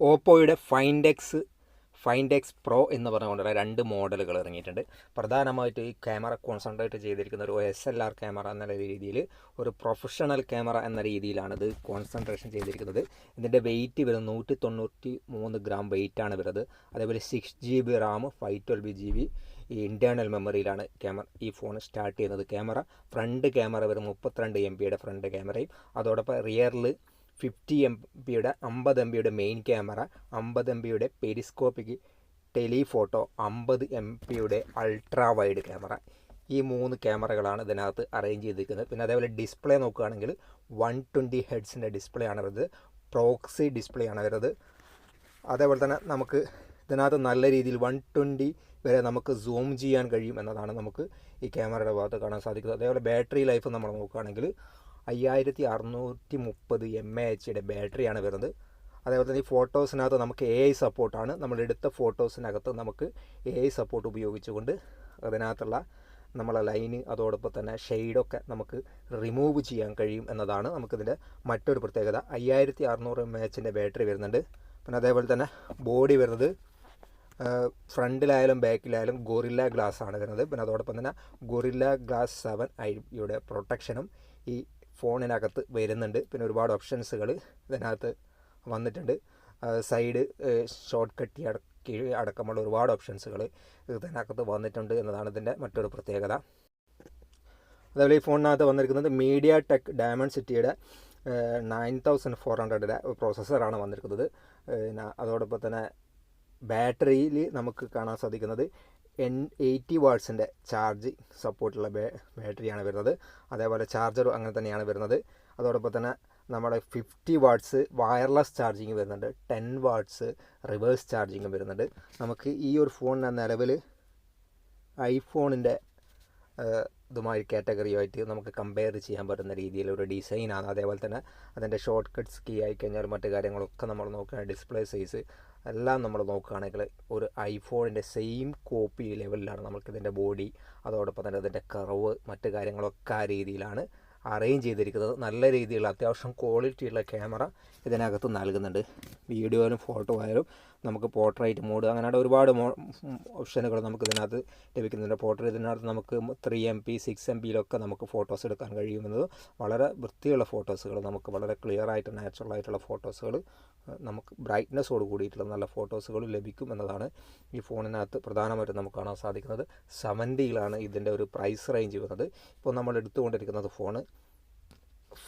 ഓപ്പോയുടെ Find X Find X pro എന്ന് പറഞ്ഞുകൊണ്ടുള്ള രണ്ട് മോഡലുകൾ ഇറങ്ങിയിട്ടുണ്ട്. പ്രധാനമായിട്ട് ഈ ക്യാമറ കോൺസെൻട്രേറ്റ് ചെയ്തിരിക്കുന്ന ഒരു എസ് എൽ ആർ ക്യാമറ എന്ന രീതിയിൽ ഒരു പ്രൊഫഷണൽ ക്യാമറ എന്ന രീതിയിലാണ് ഇത് കോൺസെൻട്രേഷൻ ചെയ്തിരിക്കുന്നത്. ഇതിന്റെ വെയിറ്റ് വരുന്നത് നൂറ്റി തൊണ്ണൂറ്റി മൂന്ന് ഗ്രാം വെയിറ്റാണ് വരുന്നത്. അതേപോലെ six G B RAM five twelve G B ഈ ഇന്റേർണൽ മെമ്മറിയിലാണ് ക്യാമറ ഈ ഫോൺ സ്റ്റാർട്ട് ചെയ്യുന്നത്. ക്യാമറ ഫ്രണ്ട് ക്യാമറ വരും മുപ്പത്തിരണ്ട് എം ബിയുടെ ഫ്രണ്ട് ക്യാമറയും അതോടൊപ്പം റിയറിൽ ഫിഫ്റ്റി എം ബിയുടെ അമ്പത് എം ബിയുടെ മെയിൻ ക്യാമറ അമ്പത് എം ബിയുടെ പെരിസ്കോപ്പിക് ടെലിഫോട്ടോ അമ്പത് എം പിയുടെ അൾട്രാ വൈഡ് ക്യാമറ ഈ മൂന്ന് ക്യാമറകളാണ് ഇതിനകത്ത് അറേഞ്ച് ചെയ്തിരിക്കുന്നത്. പിന്നെ അതേപോലെ ഡിസ്പ്ലേ നോക്കുകയാണെങ്കിൽ വൺ ട്വന്റി ഹെഡ്സിന്റെ ഡിസ്പ്ലേ ആണ് വരുന്നത്. പ്രോക്സി ഡിസ്പ്ലേ ആണ് വരുന്നത്. അതേപോലെ തന്നെ നമുക്ക് ഇതിനകത്ത് നല്ല രീതിയിൽ വൺ ട്വന്റി വരെ നമുക്ക് സൂം ചെയ്യാൻ കഴിയും എന്നതാണ് നമുക്ക് ഈ ക്യാമറയുടെ ഭാഗത്ത് കാണാൻ സാധിക്കുന്നത്. അതേപോലെ ബാറ്ററി ലൈഫ് നമ്മൾ നോക്കുകയാണെങ്കിൽ അയ്യായിരത്തി അറുന്നൂറ്റി മുപ്പത് എം എ എച്ചിയുടെ ബാറ്ററിയാണ് വരുന്നത്. അതേപോലെ തന്നെ ഈ ഫോട്ടോസിനകത്ത് നമുക്ക് എ ഐ സപ്പോർട്ടാണ് നമ്മൾ എടുത്ത ഫോട്ടോസിനകത്ത് നമുക്ക് എ ഐ സപ്പോർട്ട് ഉപയോഗിച്ചുകൊണ്ട് അതിനകത്തുള്ള നമ്മളെ ലൈന് അതോടൊപ്പം തന്നെ ഷെയ്ഡൊക്കെ നമുക്ക് റിമൂവ് ചെയ്യാൻ കഴിയും എന്നതാണ് നമുക്കിതിന്റെ മറ്റൊരു പ്രത്യേകത. അയ്യായിരത്തി അറുന്നൂറ് എം എച്ചിന്റെ ബാറ്ററി വരുന്നുണ്ട്. പിന്നെ അതേപോലെ തന്നെ ബോഡി വരുന്നത് ഫ്രണ്ടിലായാലും ബാക്കിലായാലും ഗൊറില്ല ഗ്ലാസ് ആണ് വരുന്നത്. പിന്നെ അതോടൊപ്പം തന്നെ ഗൊറില്ല ഗ്ലാസ് സെവൻ ഐയുടെ പ്രൊട്ടക്ഷനും ഈ ഫോണിനകത്ത് വരുന്നുണ്ട്. പിന്നെ ഒരുപാട് ഓപ്ഷൻസുകൾ ഇതിനകത്ത് വന്നിട്ടുണ്ട്. സൈഡ് ഷോർട്ട് കട്ടി അടക്കി അടക്കമുള്ള ഒരുപാട് ഓപ്ഷൻസുകൾ ഇതിനകത്ത് വന്നിട്ടുണ്ട് എന്നതാണ് ഇതിന്റെ മറ്റൊരു പ്രത്യേകത. അതേപോലെ ഈ ഫോണിനകത്ത് വന്നിരിക്കുന്നത് മീഡിയ ടെക് ഡയമണ്ട് സിറ്റിയുടെ നയൻ തൗസൻഡ് ഫോർ ഹൺഡ്രഡിന്റെ പ്രോസസ്സറാണ് വന്നിരിക്കുന്നത്. അതോടൊപ്പം തന്നെ ബാറ്ററിയിൽ നമുക്ക് കാണാൻ സാധിക്കുന്നത് എൻ എയ്റ്റി വാട്ട്സിന്റെ ചാർജ് സപ്പോർട്ടുള്ള ബേ ബാറ്ററിയാണ് വരുന്നത്. അതേപോലെ ചാർജറും അങ്ങനെ തന്നെയാണ് വരുന്നത്. അതോടൊപ്പം തന്നെ നമ്മുടെ ഫിഫ്റ്റി വാട്ട്സ് വയർലെസ് ചാർജിങ് വരുന്നുണ്ട്. ടെൻ വാട്ട്സ് റിവേഴ്സ് ചാർജിങ്ങും വരുന്നുണ്ട്. നമുക്ക് ഈ ഒരു ഫോണിന് നിലവിൽ ഐഫോണിന്റെ ഇതുമായി കാറ്റഗറിയുമായിട്ട് നമുക്ക് കമ്പയർ ചെയ്യാൻ പറ്റുന്ന രീതിയിലൊരു ഡിസൈനാണ് അതേപോലെ തന്നെ അതിന്റെ ഷോർട്ട് കട്ട്സ് കീ ആയിക്കഴിഞ്ഞാൽ മറ്റു കാര്യങ്ങളൊക്കെ നമ്മൾ നോക്കുകയാണെങ്കിൽ ഡിസ്പ്ലേ സൈസ് എല്ലാം നമ്മൾ നോക്കുകയാണെങ്കിൽ ഒരു ഐഫോണിന്റെ സെയിം കോപ്പി ലെവലിലാണ് നമുക്കിതിന്റെ ബോഡി അതോടൊപ്പം തന്നെ അതിന്റെ കറവ് മറ്റു കാര്യങ്ങളൊക്കെ ആ രീതിയിലാണ് അറേഞ്ച് ചെയ്തിരിക്കുന്നത്. നല്ല രീതിയിലുള്ള അത്യാവശ്യം ക്വാളിറ്റിയുള്ള ക്യാമറ ഇതിനകത്ത് നൽകുന്നുണ്ട്. വീഡിയോ ആയാലും ഫോട്ടോ ആയാലും നമുക്ക് പോർട്രേറ്റ് മോഡ് അങ്ങനെ ഒരുപാട് ഓപ്ഷനുകൾ നമുക്ക് ഇതിനകത്ത് ലഭിക്കുന്നുണ്ട്. പോർട്രേറ്റ് ഇതിനകത്ത് നമുക്ക് three M P six M പിയിലൊക്കെ നമുക്ക് ഫോട്ടോസ് എടുക്കാൻ കഴിയുമെന്നത് വളരെ വൃത്തിയുള്ള ഫോട്ടോസുകൾ നമുക്ക് വളരെ ക്ലിയർ ആയിട്ട് നാച്ചുറൽ ആയിട്ടുള്ള ഫോട്ടോസുകൾ നമുക്ക് ബ്രൈറ്റ്നെസ്സോട് കൂടിയിട്ടുള്ള നല്ല ഫോട്ടോസുകൾ ലഭിക്കും എന്നതാണ് ഈ ഫോണിനകത്ത് പ്രധാനമായിട്ടും നമുക്ക് കാണാൻ സാധിക്കുന്നത്. സെവന്റിയിലാണ് ഇതിന്റെ ഒരു പ്രൈസ് റേഞ്ച് വരുന്നത്. ഇപ്പോൾ നമ്മൾ എടുത്തുകൊണ്ടിരിക്കുന്നത് ഫോണ്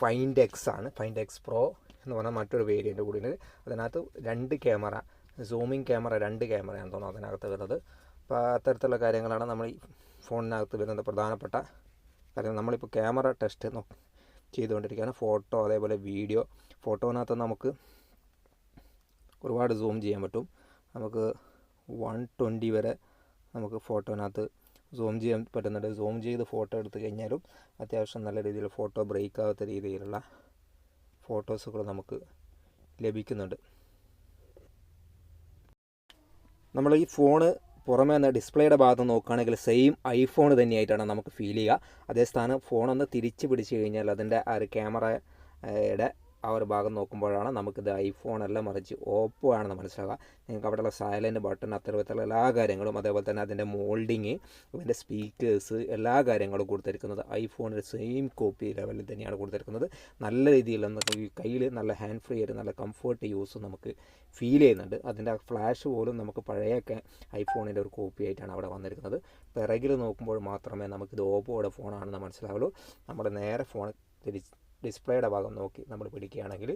ഫൈൻഡ് എക്സ് ആണ്. ഫൈൻഡ് എക്സ് പ്രോ എന്ന് പറഞ്ഞാൽ മറ്റൊരു വേരിയന്റ് കൂടിയുണ്ട്. അതിനകത്ത് രണ്ട് ക്യാമറ സൂമിങ് ക്യാമറ രണ്ട് ക്യാമറയാണ് തോന്നുന്നു അതിനകത്ത് വരുന്നത്. അപ്പോൾ അത്തരത്തിലുള്ള കാര്യങ്ങളാണ് നമ്മൾ ഈ ഫോണിനകത്ത് വരുന്നത് പ്രധാനപ്പെട്ട കാര്യം. നമ്മളിപ്പോൾ ക്യാമറ ടെസ്റ്റ് ചെയ്തുകൊണ്ടിരിക്കുകയാണ്. ഫോട്ടോ അതേപോലെ വീഡിയോ. ഫോട്ടോനകത്ത് നമുക്ക് ഒരുപാട് സൂം ചെയ്യാൻ പറ്റും. നമുക്ക് വൺ ട്വന്റി വരെ നമുക്ക് ഫോട്ടോനകത്ത് സൂം ചെയ്യാൻ പറ്റുന്നുണ്ട്. സൂം ചെയ്ത് ഫോട്ടോ എടുത്തു കഴിഞ്ഞാലും അത്യാവശ്യം നല്ല രീതിയിൽ ഫോട്ടോ ബ്രേക്ക് ആവാത്ത രീതിയിലുള്ള ഫോട്ടോസുകൾ നമുക്ക് ലഭിക്കുന്നുണ്ട്. നമ്മൾ ഈ ഫോണ് പുറമേ നിന്ന് ഡിസ്പ്ലേയുടെ ഭാഗത്ത് നോക്കുകയാണെങ്കിൽ സെയിം ഐഫോൺ തന്നെയായിട്ടാണ് നമുക്ക് ഫീൽ ചെയ്യുക. അതേ സ്ഥാനം ഫോണൊന്ന് തിരിച്ച് പിടിച്ച് കഴിഞ്ഞാൽ അതിന്റെ ആ ഒരു ക്യാമറയുടെ ആ ഒരു ഭാഗം നോക്കുമ്പോഴാണ് നമുക്കിത് ഐഫോൺ അല്ല മറിച്ച് ഓപ്പോ ആണെന്ന് മനസ്സിലാവുക. നിങ്ങൾക്ക് അവിടെയുള്ള സൈലന്റ് ബട്ടൺ അത്തരത്തിലുള്ള എല്ലാ കാര്യങ്ങളും അതേപോലെ തന്നെ അതിന്റെ മോൾഡിങ് അതിന്റെ സ്പീക്കേഴ്സ് എല്ലാ കാര്യങ്ങളും കൊടുത്തിരിക്കുന്നത് ഐഫോണിന്റെ സെയിം കോപ്പി ലെവലിൽ തന്നെയാണ് കൊടുത്തിരിക്കുന്നത്. നല്ല രീതിയിൽ നമുക്ക് കയ്യിൽ നല്ല ഹാൻഡ് ഫ്രീ ആയിട്ട് നല്ല കംഫർട്ട് യൂസ് നമുക്ക് ഫീൽ ചെയ്യുന്നുണ്ട്. അതിന്റെ ഫ്ലാഷ് പോലും നമുക്ക് പഴയ ഐഫോണിന്റെ ഒരു കോപ്പി ആയിട്ടാണ് അവിടെ വന്നിരിക്കുന്നത്. പിറകിൽ നോക്കുമ്പോൾ മാത്രമേ നമുക്കിത് ഓപ്പോയുടെ ഫോണാണെന്ന് മനസ്സിലാവുള്ളൂ. നമ്മുടെ നേരെ ഫോൺ തിരിച്ച് ഡിസ്പ്ലേയുടെ ഭാഗം നോക്കി നമ്മൾ പിടിക്കുകയാണെങ്കിൽ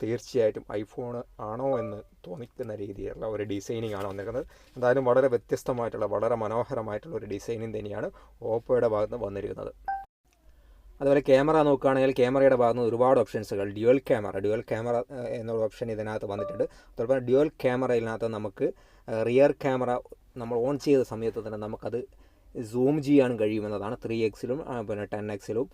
തീർച്ചയായിട്ടും ഐഫോൺ ആണോ എന്ന് തോന്നിക്കുന്ന രീതിയിലുള്ള ഒരു ഡിസൈനിങ് ആണ് വന്നിരിക്കുന്നത്. എന്തായാലും വളരെ വ്യത്യസ്തമായിട്ടുള്ള വളരെ മനോഹരമായിട്ടുള്ള ഒരു ഡിസൈനിങ് തന്നെയാണ് ഓപ്പോയുടെ ഭാഗത്ത് വന്നിരിക്കുന്നത്. അതുപോലെ ക്യാമറ നോക്കുകയാണെങ്കിൽ ക്യാമറയുടെ ഭാഗത്ത് നിന്ന് ഒരുപാട് ഓപ്ഷൻസുകൾ ഡ്യുവൽ ക്യാമറ ഡ്യുവൽ ക്യാമറ എന്നൊരു ഓപ്ഷൻ ഇതിനകത്ത് വന്നിട്ടുണ്ട്. അതുപോലെ ഡ്യുവൽ ക്യാമറയിനകത്ത് നമുക്ക് റിയർ ക്യാമറ നമ്മൾ ഓൺ ചെയ്ത സമയത്ത് തന്നെ നമുക്കത് സൂം ചെയ്യാൻ കഴിയുമെന്നതാണ് ത്രീ എക്സിലും പിന്നെ ടെൻ എക്സിലും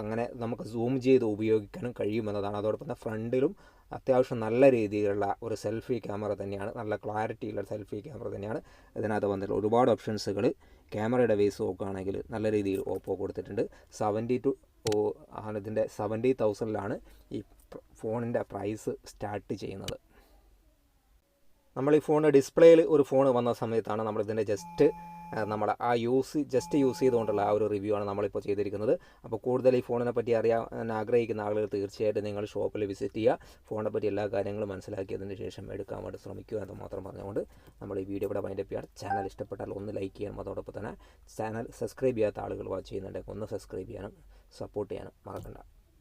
അങ്ങനെ നമുക്ക് സൂം ചെയ്ത് ഉപയോഗിക്കാനും കഴിയുമെന്നതാണ്. അതോടൊപ്പം തന്നെ ഫ്രണ്ടിലും അത്യാവശ്യം നല്ല രീതിയിലുള്ള ഒരു സെൽഫി ക്യാമറ തന്നെയാണ്. നല്ല ക്ലാരിറ്റിയുള്ള സെൽഫി ക്യാമറ തന്നെയാണ് ഇതിനകത്ത് വന്നിട്ടുള്ള ഒരുപാട് ഓപ്ഷൻസുകൾ ക്യാമറയുടെ വേസ് നോക്കുകയാണെങ്കിൽ നല്ല രീതിയിൽ ഓപ്പോ കൊടുത്തിട്ടുണ്ട്. സെവന്റി ടു ആണ് ഇതിന്റെ സെവന്റി തൗസൻഡിലാണ് ഈ ഫോണിന്റെ പ്രൈസ് സ്റ്റാർട്ട് ചെയ്യുന്നത്. നമ്മൾ ഈ ഫോണിന്റെ ഡിസ്പ്ലേയിൽ ഒരു ഫോൺ വന്ന സമയത്താണ് നമ്മളിതിന്റെ ജസ്റ്റ് നമ്മുടെ ആ യൂസ് ജസ്റ്റ് യൂസ് ചെയ്തുകൊണ്ടുള്ള ആ ഒരു റിവ്യൂ ആണ് നമ്മളിപ്പോൾ ചെയ്തിരിക്കുന്നത്. അപ്പോൾ കൂടുതൽ ഈ ഫോണിനെ പറ്റി അറിയാൻ ആഗ്രഹിക്കുന്ന ആളുകൾ തീർച്ചയായിട്ടും നിങ്ങൾ ഷോപ്പിൽ വിസിറ്റ് ചെയ്യുക. ഫോണിനെ പറ്റി എല്ലാ കാര്യങ്ങളും മനസ്സിലാക്കിയതിന് ശേഷം എടുക്കാൻ വേണ്ടി ശ്രമിക്കുക എന്ന് മാത്രം പറഞ്ഞുകൊണ്ട് നമ്മൾ ഈ വീഡിയോ ഇവിടെ വൈൻഡപ്പ് ചെയ്യാൻ ചാനൽ ഇഷ്ടപ്പെട്ടാൽ ഒന്ന് ലൈക്ക് ചെയ്യാനും അതോടൊപ്പം തന്നെ ചാനൽ സബ്സ്ക്രൈബ് ചെയ്യാത്ത ആളുകൾ വാച്ച് ചെയ്യുന്നുണ്ടെങ്കിൽ ഒന്ന് സബ്സ്ക്രൈബ് ചെയ്യാനും സപ്പോർട്ട് ചെയ്യാനും മറക്കണ്ട.